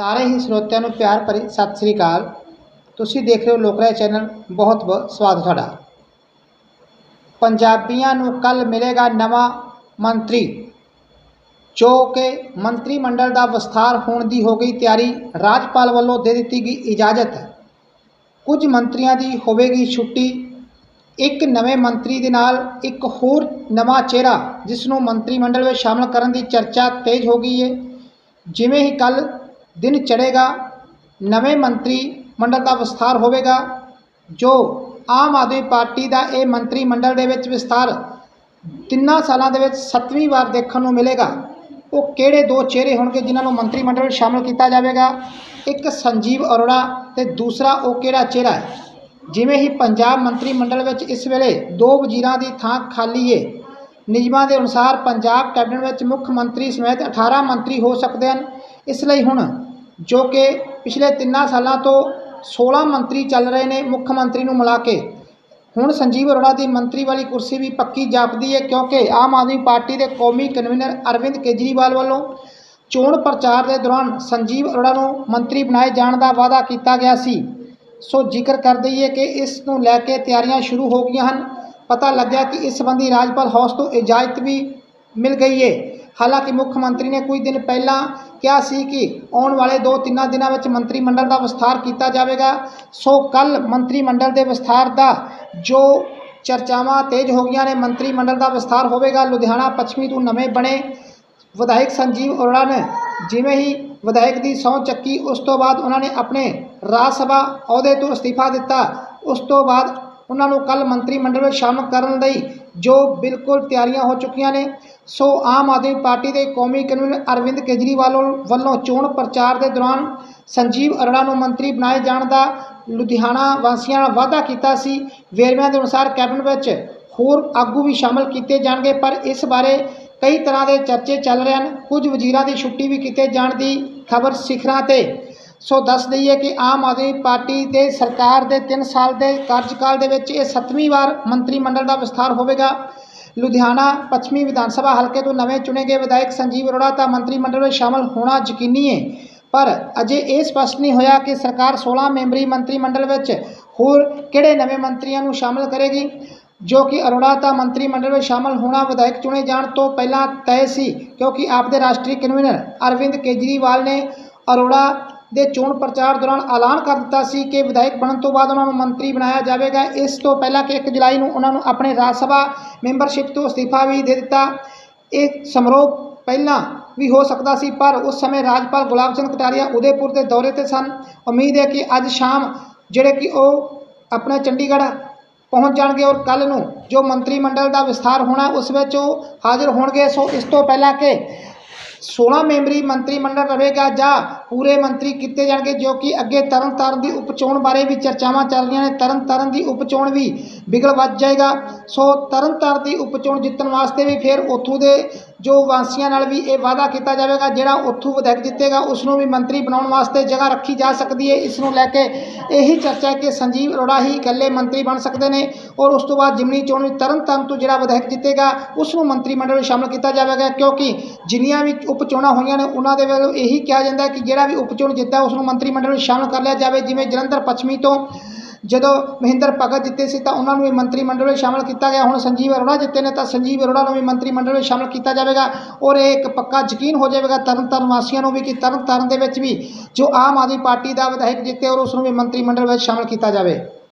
ਸਾਰੇ ਹੀ ਸਰੋਤਿਆਂ ਨੂੰ ਪਿਆਰ ਭਰੀ ਸਤਿ ਸ੍ਰੀ ਅਕਾਲ। ਤੁਸੀਂ ਦੇਖ ਰਹੇ ਹੋ ਲੋਕਰਾਏ ਚੈਨਲ, ਬਹੁਤ ਬਹੁਤ ਸਵਾਗਤ ਤੁਹਾਡਾ। ਪੰਜਾਬੀਆਂ ਨੂੰ ਕੱਲ ਮਿਲੇਗਾ ਨਵਾਂ ਮੰਤਰੀ, ਜੋ ਕਿ ਮੰਤਰੀ ਮੰਡਲ ਦਾ ਵਿਸਥਾਰ ਹੋਣ ਦੀ ਹੋ ਗਈ ਤਿਆਰੀ ਰਾਜਪਾਲ ਵੱਲੋਂ ਦੇ ਦਿੱਤੀ ਗਈ ਇਜਾਜ਼ਤ। ਕੁਝ ਮੰਤਰੀਆਂ ਦੀ ਹੋਵੇਗੀ ਛੁੱਟੀ। ਇੱਕ ਨਵੇਂ ਮੰਤਰੀ ਦੇ ਨਾਲ ਇੱਕ ਹੋਰ ਨਵਾਂ ਚਿਹਰਾ ਜਿਸ ਨੂੰ ਮੰਤਰੀ ਮੰਡਲ ਵਿੱਚ ਸ਼ਾਮਲ ਕਰਨ ਦੀ ਚਰਚਾ ਤੇਜ਼ ਹੋ ਗਈ ਹੈ ਜਿਵੇਂ ਹੀ ਕੱਲ ਦਿਨ ਚੜ੍ਹੇਗਾ, ਨਵੇਂ ਮੰਤਰੀ ਮੰਡਲ ਦਾ ਵਿਸਥਾਰ ਹੋਵੇਗਾ, ਜੋ ਆਮ ਆਦਮੀ ਪਾਰਟੀ ਦਾ ਇਹ ਮੰਤਰੀ ਮੰਡਲ ਦੇ ਵਿੱਚ ਵਿਸਥਾਰ ਤਿੰਨਾਂ ਸਾਲਾਂ ਦੇ ਵਿੱਚ ਸੱਤਵੀਂ ਵਾਰ ਦੇਖਣ ਨੂੰ ਮਿਲੇਗਾ। ਉਹ ਕਿਹੜੇ ਦੋ ਚਿਹਰੇ ਹੋਣਗੇ ਜਿਨ੍ਹਾਂ ਨੂੰ ਮੰਤਰੀ ਮੰਡਲ ਵਿੱਚ ਸ਼ਾਮਲ ਕੀਤਾ ਜਾਵੇਗਾ? ਇੱਕ ਸੰਜੀਵ ਅਰੋੜਾ ਤੇ ਦੂਸਰਾ ਉਹ ਕਿਹੜਾ ਚਿਹਰਾ ਹੈ? ਜਿਵੇਂ ਹੀ ਪੰਜਾਬ ਮੰਤਰੀ ਮੰਡਲ ਵਿੱਚ ਇਸ ਵੇਲੇ ਦੋ ਵਜ਼ੀਰਾਂ ਦੀ ਥਾਂ ਖਾਲੀ ਹੈ ਨਿਯਮਾਂ ਦੇ ਅਨੁਸਾਰ ਪੰਜਾਬ ਕੈਬਨਿਟ ਵਿੱਚ ਮੁੱਖ ਮੰਤਰੀ ਸਮੇਤ 18 ਮੰਤਰੀ ਹੋ ਸਕਦੇ ਹਨ। ਇਸ ਲਈ ਹੁਣ ਜੋ ਕਿ ਪਿਛਲੇ ਤਿੰਨਾਂ ਸਾਲਾਂ ਤੋਂ 16 ਮੰਤਰੀ ਚੱਲ ਰਹੇ ਨੇ ਮੁੱਖ ਮੰਤਰੀ ਨੂੰ ਮਿਲਾ ਕੇ, ਹੁਣ ਸੰਜੀਵ ਅਰੋੜਾ ਦੀ ਮੰਤਰੀ ਵਾਲੀ ਕੁਰਸੀ ਵੀ ਪੱਕੀ ਜਾਪਦੀ ਹੈ ਕਿਉਂਕਿ ਆਮ ਆਦਮੀ ਪਾਰਟੀ ਦੇ ਕੌਮੀ ਕਨਵੀਨਰ ਅਰਵਿੰਦ ਕੇਜਰੀਵਾਲ ਵੱਲੋਂ ਚੋਣ ਪ੍ਰਚਾਰ ਦੇ ਦੌਰਾਨ ਸੰਜੀਵ ਅਰੋੜਾ ਨੂੰ ਮੰਤਰੀ ਬਣਾਏ ਜਾਣ ਦਾ ਵਾਅਦਾ ਕੀਤਾ ਗਿਆ ਸੀ। ਸੋ ਜ਼ਿਕਰ ਕਰ ਦਈਏ ਕਿ ਇਸ ਨੂੰ ਲੈ ਕੇ ਤਿਆਰੀਆਂ ਸ਼ੁਰੂ ਹੋ ਗਈਆਂ ਹਨ। ਪਤਾ ਲੱਗਿਆ ਕਿ ਇਸ ਸੰਬੰਧੀ ਰਾਜਪਾਲ ਹਾਊਸ ਤੋਂ ਇਜਾਜ਼ਤ ਵੀ ਮਿਲ ਗਈ ਹੈ ਹਾਲਾਂਕਿ ਮੁੱਖ ਮੰਤਰੀ ਨੇ ਕੁਝ ਦਿਨ ਪਹਿਲਾਂ ਕਿਹਾ ਸੀ ਕਿ ਆਉਣ ਵਾਲੇ 2-3 ਦਿਨਾਂ ਵਿੱਚ ਮੰਤਰੀ ਮੰਡਲ ਦਾ ਵਿਸਥਾਰ ਕੀਤਾ ਜਾਵੇਗਾ। ਸੋ ਕੱਲ ਮੰਤਰੀ ਮੰਡਲ ਦੇ ਵਿਸਥਾਰ ਦਾ ਜੋ ਚਰਚਾਵਾਂ ਤੇਜ਼ ਹੋ ਗਈਆਂ ਨੇ, ਮੰਤਰੀ ਮੰਡਲ ਦਾ ਵਿਸਥਾਰ ਹੋਵੇਗਾ। ਲੁਧਿਆਣਾ ਪੱਛਮੀ ਤੋਂ ਨਵੇਂ ਬਣੇ ਵਿਧਾਇਕ ਸੰਜੀਵ ਅਰੋੜਾ ਨੇ ਜਿਵੇਂ ਹੀ ਵਿਧਾਇਕ ਦੀ ਸਹੁੰ ਚੱਕੀ, ਉਸ ਤੋਂ ਬਾਅਦ ਉਹਨਾਂ ਨੇ ਆਪਣੇ ਰਾਜ ਸਭਾ ਅਹੁਦੇ ਤੋਂ ਅਸਤੀਫਾ ਦਿੱਤਾ। ਉਸ ਤੋਂ ਬਾਅਦ ਉਹਨਾਂ ਨੂੰ ਕੱਲ ਮੰਤਰੀ ਮੰਡਲ ਵਿੱਚ ਸ਼ਾਮਲ ਕਰਨ ਲਈ ਜੋ ਬਿਲਕੁਲ ਤਿਆਰੀਆਂ ਹੋ ਚੁੱਕੀਆਂ ਨੇ, ਸੋ ਆਮ ਆਦਮੀ ਪਾਰਟੀ ਦੇ ਕੌਮੀ ਕਨਵੀਨਰ ਅਰਵਿੰਦ ਕੇਜਰੀਵਾਲ ਵੱਲੋਂ ਚੋਣ ਪ੍ਰਚਾਰ ਦੇ ਦੌਰਾਨ ਸੰਜੀਵ ਅਰੋੜਾ ਨੂੰ ਮੰਤਰੀ ਬਣਾਏ ਜਾਣ ਦਾ ਲੁਧਿਆਣਾ ਵਾਸੀਆਂ ਨਾਲ ਵਾਅਦਾ ਕੀਤਾ ਸੀ। ਵੇਰਵਿਆਂ ਦੇ ਅਨੁਸਾਰ ਕੈਬਨਿਟ ਵਿੱਚ ਹੋਰ ਆਗੂ ਵੀ ਸ਼ਾਮਲ ਕੀਤੇ ਜਾਣਗੇ, ਪਰ ਇਸ ਬਾਰੇ ਕਈ ਤਰ੍ਹਾਂ ਦੇ ਚਰਚੇ ਚੱਲ ਰਹੇ ਹਨ। ਕੁਝ ਵਜ਼ੀਰਾਂ ਦੀ ਛੁੱਟੀ ਵੀ ਕੀਤੇ ਜਾਣ ਦੀ ਖਬਰ ਸਿਖਰਾਂ ਤੇ ਸੋ ਦੱਸ ਦਈਏ ਕਿ ਆਮ ਆਦਮੀ ਪਾਰਟੀ ਦੇ ਸਰਕਾਰ ਦੇ 3 ਸਾਲ ਦੇ ਕਾਰਜਕਾਲ ਦੇ ਵਿੱਚ ਇਹ ਸੱਤਵੀਂ ਵਾਰ ਮੰਤਰੀ ਮੰਡਲ ਦਾ ਵਿਸਥਾਰ ਹੋਵੇਗਾ। ਲੁਧਿਆਣਾ ਪੱਛਮੀ ਵਿਧਾਨ ਸਭਾ ਹਲਕੇ ਤੋਂ ਨਵੇਂ ਚੁਣੇ ਗਏ ਵਿਧਾਇਕ ਸੰਜੀਵ ਅਰੋੜਾ ਤਾਂ ਮੰਤਰੀ ਮੰਡਲ ਵਿੱਚ ਸ਼ਾਮਲ ਹੋਣਾ ਯਕੀਨੀ ਹੈ ਪਰ ਅਜੇ ਇਹ ਸਪਸ਼ਟ ਨਹੀਂ ਹੋਇਆ ਕਿ ਸਰਕਾਰ 16 ਮੈਂਬਰੀ ਮੰਤਰੀ ਮੰਡਲ ਵਿੱਚ ਹੋਰ ਕਿਹੜੇ ਨਵੇਂ ਮੰਤਰੀਆਂ ਨੂੰ ਸ਼ਾਮਲ ਕਰੇਗੀ। ਜੋ ਕਿ ਅਰੋੜਾ ਤਾਂ ਮੰਤਰੀ ਮੰਡਲ ਵਿੱਚ ਸ਼ਾਮਲ ਹੋਣਾ ਵਿਧਾਇਕ ਚੁਣੇ ਜਾਣ ਤੋਂ ਪਹਿਲਾਂ ਤੈਅ ਸੀ, ਕਿਉਂਕਿ ਆਪਦੇ ਰਾਸ਼ਟਰੀ ਕਨਵੀਨਰ ਅਰਵਿੰਦ ਕੇਜਰੀਵਾਲ ਨੇ ਅਰੋੜਾ ਦੇ ਚੋਣ ਪ੍ਰਚਾਰ ਦੌਰਾਨ ਐਲਾਨ ਕਰ ਦਿੱਤਾ ਸੀ ਕਿ ਵਿਧਾਇਕ ਬਣਨ ਤੋਂ ਬਾਅਦ ਉਹਨਾਂ ਨੂੰ ਮੰਤਰੀ ਬਣਾਇਆ ਜਾਵੇਗਾ। ਇਸ ਤੋਂ ਪਹਿਲਾਂ ਕਿ 1 ਜੁਲਾਈ ਨੂੰ ਉਹਨਾਂ ਨੂੰ ਆਪਣੇ ਰਾਜ ਸਭਾ ਮੈਂਬਰਸ਼ਿਪ ਤੋਂ ਅਸਤੀਫਾ ਵੀ ਦੇ ਦਿੱਤਾ। ਇਹ ਸਮਾਰੋਹ ਪਹਿਲਾਂ ਵੀ ਹੋ ਸਕਦਾ ਸੀ, ਪਰ ਉਸ ਸਮੇਂ ਰਾਜਪਾਲ ਗੁਲਾਬ ਸਿੰਘ ਕਟਾਰੀਆ ਉਦੈਪੁਰ ਦੇ ਦੌਰੇ ਤੇ ਸਨ। ਉਮੀਦ ਹੈ ਕਿ ਅੱਜ ਸ਼ਾਮ ਜਿਹੜੇ ਕਿ ਉਹ ਆਪਣੇ ਚੰਡੀਗੜ੍ਹ ਪਹੁੰਚ ਜਾਣਗੇ ਔਰ ਕੱਲ ਨੂੰ ਜੋ ਮੰਤਰੀ ਮੰਡਲ ਦਾ ਵਿਸਥਾਰ ਹੋਣਾ ਉਸ ਵਿੱਚ ਉਹ ਹਾਜ਼ਰ ਹੋਣਗੇ। ਸੋ ਇਸ ਤੋਂ ਪਹਿਲਾਂ ਕਿ 16 ਮੈਂਬਰੀ ਮੰਤਰੀ ਮੰਡਲ ਰਹੇਗਾ ਜਾਂ ਪੂਰੇ ਮੰਤਰੀ ਕੀਤੇ ਜਾਣਗੇ, ਜੋ ਕਿ ਅੱਗੇ ਤਰਨ ਤਾਰਨ ਦੀ ਉਪਚੋਣ ਬਾਰੇ ਵੀ ਚਰਚਾਵਾਂ ਚੱਲ ਰਹੀਆਂ ਨੇ। ਤਰਨ ਤਾਰਨ ਦੀ ਉਪਚੋਣ ਵੀ ਬਿਗਲ ਵੱਜ ਜਾਏਗਾ। ਸੋ ਤਰਨ ਤਾਰਨ ਦੀ ਉਪਚੋਣ ਜਿੱਤਣ ਵਾਸਤੇ ਵੀ ਫਿਰ ਉੱਥੋਂ ਦੇ ਜੋ ਵਾਸੀਆਂ ਨਾਲ ਵੀ ਇਹ ਵਾਅਦਾ ਕੀਤਾ ਜਾਵੇਗਾ, ਜਿਹੜਾ ਉੱਥੋਂ ਵਿਧਾਇਕ ਜਿੱਤੇਗਾ ਉਸ ਨੂੰ ਵੀ ਮੰਤਰੀ ਬਣਾਉਣ ਵਾਸਤੇ ਜਗ੍ਹਾ ਰੱਖੀ ਜਾ ਸਕਦੀ ਹੈ। ਇਸ ਨੂੰ ਲੈ ਕੇ ਇਹੀ ਚਰਚਾ ਹੈ ਕਿ ਸੰਜੀਵ ਅਰੋੜਾ ਹੀ ਇਕੱਲੇ ਮੰਤਰੀ ਬਣ ਸਕਦੇ ਨੇ ਔਰ ਉਸ ਤੋਂ ਬਾਅਦ ਜਿਮਨੀ ਚੋਣ ਵਿੱਚ ਤਰਨ ਤਾਰਨ ਤੋਂ ਜਿਹੜਾ ਵਿਧਾਇਕ ਜਿੱਤੇਗਾ ਉਸ ਨੂੰ ਮੰਤਰੀ ਮੰਡਲ ਵਿੱਚ ਸ਼ਾਮਲ ਕੀਤਾ ਜਾਵੇਗਾ, ਕਿਉਂਕਿ ਜਿੰਨੀਆਂ ਵੀ ਉਪ ਚੋਣਾਂ ਹੋਈਆਂ ਨੇ, ਉਹਨਾਂ ਦੇ ਵੱਲੋਂ ਇਹੀ ਕਿਹਾ ਜਾਂਦਾ ਹੈ ਕਿ ਜਿਹੜਾ ਵੀ ਉਪ ਚੋਣ ਜਿੱਤਦਾ ਉਸ ਨੂੰ ਮੰਤਰੀ ਮੰਡਲ ਵਿੱਚ ਸ਼ਾਮਲ ਕਰ ਲਿਆ ਜਾਵੇ, ਜਿਵੇਂ ਜਲੰਧਰ ਪੱਛਮੀ ਤੋਂ ਜਦੋਂ ਮਹਿੰਦਰ ਭਗਤ ਜਿੱਤੇ ਸੀ ਤਾਂ ਉਹਨਾਂ ਨੂੰ ਵੀ ਮੰਤਰੀ ਮੰਡਲ ਵਿੱਚ ਸ਼ਾਮਲ ਕੀਤਾ ਗਿਆ। ਹੁਣ ਸੰਜੀਵ ਅਰੋੜਾ ਜਿੱਤੇ ਨੇ ਤਾਂ ਸੰਜੀਵ ਅਰੋੜਾ ਨੂੰ ਵੀ ਮੰਤਰੀ ਮੰਡਲ ਵਿੱਚ ਸ਼ਾਮਲ ਕੀਤਾ ਜਾਵੇਗਾ ਔਰ ਇਹ ਇੱਕ ਪੱਕਾ ਯਕੀਨ ਹੋ ਜਾਵੇਗਾ ਤਰਨ ਤਾਰਨ ਵਾਸੀਆਂ ਨੂੰ ਵੀ ਕਿ ਤਰਨ ਤਾਰਨ ਦੇ ਵਿੱਚ ਵੀ ਜੋ ਆਮ ਆਦਮੀ ਪਾਰਟੀ ਦਾ ਵਿਧਾਇਕ ਜਿੱਤੇ ਔਰ ਉਸ ਨੂੰ ਵੀ ਮੰਤਰੀ ਮੰਡਲ ਵਿੱਚ ਸ਼ਾਮਲ ਕੀਤਾ ਜਾਵੇ।